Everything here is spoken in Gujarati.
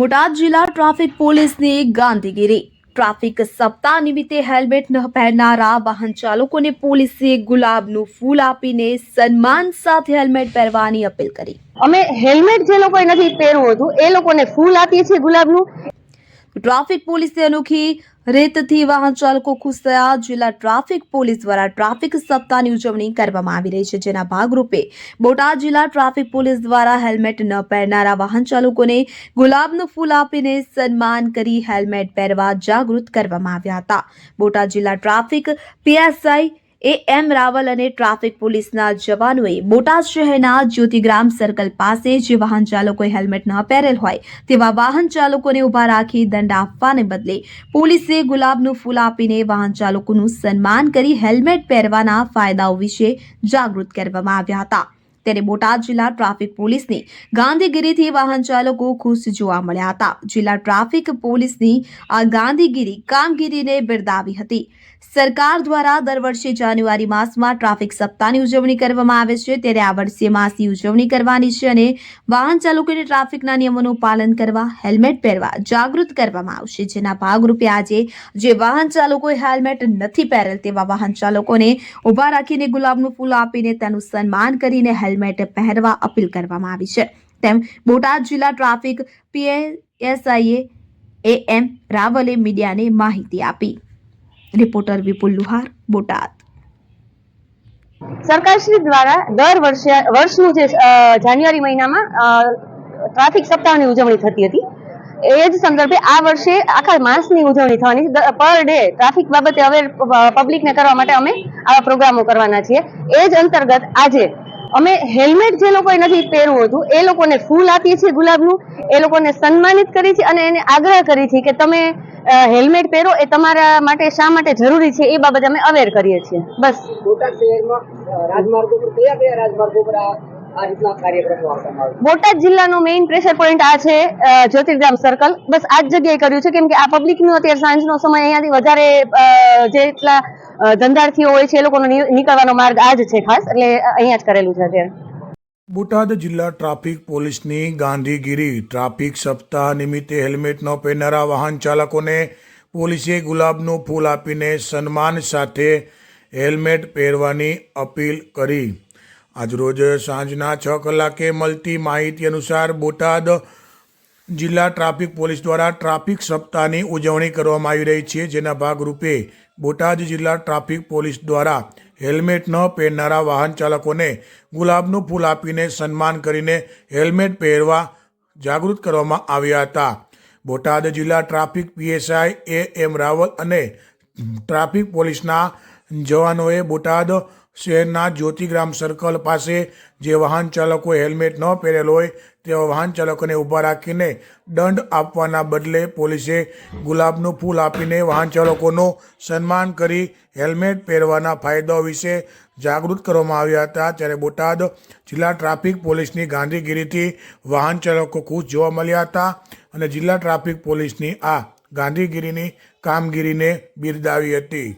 બોટાદ જિલ્લા ટ્રાફિક પોલીસની ગાંધીગીરી. ટ્રાફિક સપ્તાહ નિમિત્તે હેલ્મેટ ન પહેરનારા વાહન ચાલકોને પોલીસે ગુલાબનું ફૂલ આપીને સન્માન સાથે હેલ્મેટ પહેરવાની અપીલ કરી. અમે હેલ્મેટ જે લોકોએ નથી પહેરવું હતું એ લોકોને ફૂલ આપીએ છીએ ગુલાબનું. ટ્રાફિક પોલીસે અનોખી રીતથી વાહન ચાલકો ખુશ થયા. જિલ્લા ટ્રાફિક પોલીસ દ્વારા ટ્રાફિક સપ્તાહની ઉજવણી કરવામાં આવી રહી છે, જેના ભાગરૂપે બોટાદ જિલ્લા ટ્રાફિક પોલીસ દ્વારા હેલ્મેટ ન પહેરનારા વાહન ચાલકોને ગુલાબનું ફૂલ આપીને સન્માન કરી હેલ્મેટ પહેરવા જાગૃત કરવામાં આવ્યા હતા. બોટાદ જિલ્લા traffic PSI A M Raval અને ટ્રાફિક પોલીસના જવાનોએ બોટાદ શહેરના જ્યોતિગ્રામ સર્કલ પાસે જે વાહન ચાલકોએ હેલ્મેટ ન પહેરેલ હોય તેવા વાહન ચાલકોને ઊભા રાખી દંડ આપવાને બદલે પોલીસે ગુલાબનું ફૂલ આપીને વાહન ચાલકોનું સન્માન કરી હેલ્મેટ પહેરવાના ફાયદાઓ વિશે જાગૃત કરવામાં આવ્યા હતા. ત્યારે બોટાદ જિલ્લા ટ્રાફિક પોલીસની ગાંધીગીરીથી વાહન ચાલકો ખુશ જોવા મળ્યા હતા. જિલ્લા ટ્રાફિક પોલીસની આ ગાંધીગીરી કામગીરીને બિરદાવી હતી. સરકાર દ્વારા દર વર્ષે જાન્યુઆરી માસમાં ટ્રાફિક સપ્તાહની ઉજવણી કરવામાં આવે છે. ત્યારે આ વર્ષે માસની ઉજવણી કરવાની છે અને વાહન ચાલકોને ટ્રાફિકના નિયમોનું પાલન કરવા, હેલ્મેટ પહેરવા જાગૃત કરવામાં આવશે. જેના ભાગરૂપે આજે જે વાહન ચાલકોએ હેલ્મેટ નથી પહેરેલ તેવા વાહન ચાલકોને ઊભા રાખીને ગુલાબનું ફૂલ આપીને તેનું સન્માન કરીને હેલ્મેટ પહેરવા અપીલ કરવામાં આવી છે. તેમ બોટાદ જિલ્લા ટ્રાફિક પીએસઆઈએ એ એમ રાવલે મીડિયાને માહિતી આપી. રિપોર્ટર વિપુલ લુહાર, બોટાદ. સરકારશ્રી દ્વારા દર વર્ષે વર્ષનું જે જાન્યુઆરી મહિનામાં ટ્રાફિક સપ્તાહની ઉજવણી થતી હતી. એ જ સંદર્ભે આ વર્ષે આખા માસની ઉજવણી થવાની. પર ડે ટ્રાફિક બાબતે અવેર પબ્લિકને કરવા માટે અમે આવા પ્રોગ્રામો કરવાના છીએ. એ જ અંતર્ગત આજે અમે હેલ્મેટ જે લોકોએ નથી પહેરવું હતું એ લોકોને ફૂલ આપીએ છીએ ગુલાબનું એ લોકોને સન્માનિત કરી છે અને એને આગ્રહ કરી છે કે તમે હેલ્મેટ પહેરો એ તમારા માટે શા માટે જરૂરી છે એ બાબતે અમે અવેર કરીએ છીએ. બસ. બોટાદ શહેરમાં રાજમાર્ગો પર કયા કયા રાજમાર્ગો પર? બોટાદ જિલ્લાનો મેઇન પ્રેશર પોઈન્ટ આ છે જ્યોતિર્ગ્રામ સર્કલ બસ આ જ જગ્યાએ કર્યું છે કેમ કે આ પબ્લિકનો અત્યારે સાંજનો સમય અહીંયાથી વધારે જેટલા ધંધાર્થીઓ હોય છે, એ લોકોનો નીકળવાનો માર્ગ આ જ છે ખાસ, એટલે અહીંયા જ કરેલું છે અત્યારે. બોટાદ જિલ્લા ટ્રાફિક પોલીસની ગાંધીગીરી. ટ્રાફિક સપ્તાહ નિમિત્તે હેલ્મેટ ન પહેરનારા વાહન ચાલકોને પોલીસે ગુલાબનું ફૂલ આપીને સન્માન સાથે હેલ્મેટ પહેરવાની અપીલ કરી. આજરોજ સાંજના છ કલાકે મળતી માહિતી અનુસાર બોટાદ જિલ્લા ટ્રાફિક પોલીસ દ્વારા ટ્રાફિક સપ્તાહની ઉજવણી કરવામાં આવી રહી છે. જેના ભાગરૂપે બોટાદ જિલ્લા ટ્રાફિક પોલીસ દ્વારા હેલ્મેટ ન પહેરનારા વાહન ચાલકોને ગુલાબનું ફૂલ આપીને સન્માન કરીને હેલ્મેટ પહેરવા જાગૃત કરવામાં આવ્યા હતા. બોટાદ જિલ્લા traffic PSI A M Raval અને ટ્રાફિક પોલીસના જવાનોએ બોટાદ શહેરના જ્યોતિગ્રામ સર્કલ પાસે જે વાહન ચાલકો હેલ્મેટ ન પહેરેલ હોય, તેવા વાહન ચાલકોને ઊભા રાખીને દંડ આપવાના બદલે પોલીસે ગુલાબનું ફૂલ આપીને વાહન ચાલકોનું સન્માન કરી હેલ્મેટ પહેરવાના ફાયદાઓ વિશે જાગૃત કરવામાં આવ્યા હતા. ત્યારે બોટાદ જિલ્લા ટ્રાફિક પોલીસની ગાંધીગીરીથી વાહન ચાલકો ખુશ જોવા મળ્યા હતા અને જિલ્લા ટ્રાફિક પોલીસની આ ગાંધીગીરીની કામગીરીને બિરદાવી હતી.